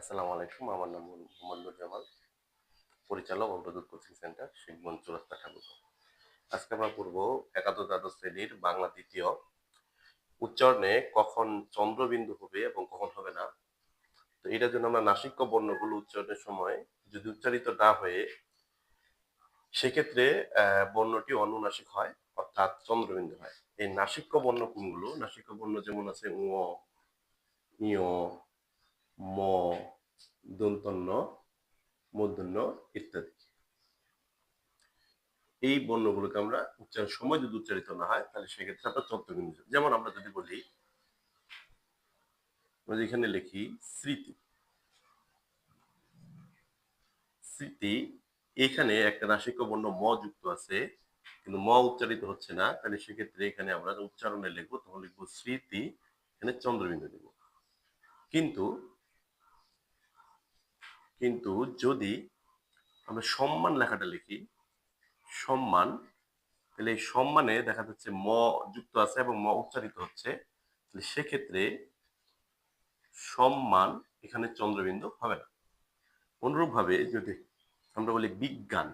আসসালামু আলাইকুম, আমার নাম মোহাম্মদ নুরজামাল পরিচালক অগ্রদূত কোচিং সেন্টার শিখবন চুরাস্তা ঠাকুর আজকে আমরা পড়ব একাদশ দ্বাদশ শ্রেণির বাংলা দ্বিতীয়। উচ্চারণে কখন চন্দ্রবিন্দু হবে এবং কখন হবে না। তো এটার জন্য আমরা নাসিক্য বর্ণগুলো উচ্চারণের সময় যদি উচ্চারিত না হয়ে সেক্ষেত্রে বর্ণটি অনুনাসিক হয়, অর্থাৎ চন্দ্রবিন্দু হয়। এই নাসিক্য বর্ণ কোনগুলো? নাসিক্য বর্ণ যেমন আছে উ ইয় ম, দন্তন্য মূর্ধন্য ইত্যাদি। এই বর্ণগুলোকে আমরা উচ্চারণ, সময় যদি উচ্চারিত না হয়, তাহলে সেক্ষেত্রে আমরা চন্দ্রবিন্দু যাবে। যেমন আমরা যদি বলি এখানে লিখি, স্মৃতি। স্মৃতি, এখানে একটা নাসিক্য বর্ণ ম যুক্ত আছে, কিন্তু ম উচ্চারিত হচ্ছে না, তাহলে সেক্ষেত্রে এখানে আমরা উচ্চারণে লিখব, তখন লিখব স্মৃতি, এখানে চন্দ্রবিন্দু দেব কিন্তু কিন্তু যদি আমরা সম্মান লেখাটা লিখি, সম্মান, তাহলে এই সম্মানে দেখা যাচ্ছে ম যুক্ত আছে এবং ম উচ্চারিত হচ্ছে, তাহলে সেক্ষেত্রে সম্মান এখানে চন্দ্রবিন্দু হবে না। অনুরূপভাবে যদি আমরা বলি বিজ্ঞান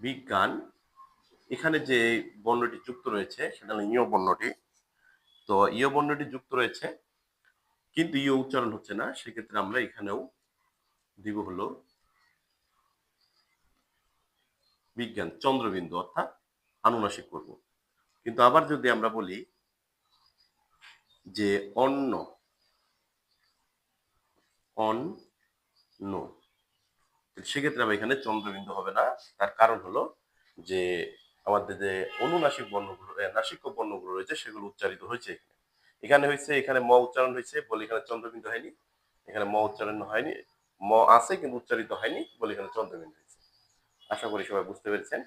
বিজ্ঞান, এখানে যে বর্ণটি যুক্ত রয়েছে, সেটা হলো ইয় বর্ণটি। তো ইয় বর্ণটি যুক্ত রয়েছে, কিন্তু ইয় উচ্চারণ হচ্ছে না, সেক্ষেত্রে আমরা এখানেও দিব হলো বিজ্ঞান, চন্দ্রবিন্দু অর্থাৎ আনুনাসিক করব। কিন্তু আবার যদি আমরা বলি যে অন্য অন্য সেক্ষেত্রে আবার এখানে চন্দ্রবিন্দু হবে না। তার কারণ হলো যে আমাদের যে অনুনাসিক বর্ণগুলো নাসিক বর্ণগুলো রয়েছে, সেগুলো উচ্চারিত হয়েছে এখানে। এখানে হয়েছে, এখানে ম উচ্চারণ হয়েছে বলে এখানে চন্দ্রবিন্দু হয়নি, এখানে ম উচ্চারণ হয়নি। ম আছে কিন্তু উচ্চারিত হয়নি, বলে এখানে চন্দ্রবিন্দু হয়েছে আশা করি সবাই বুঝতে পেরেছেন।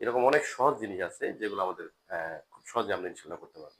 এরকম অনেক সহজ জিনিস আছে যেগুলো আমাদের খুব সহজে আমরা ইনশাল্লাহ করতে পারব।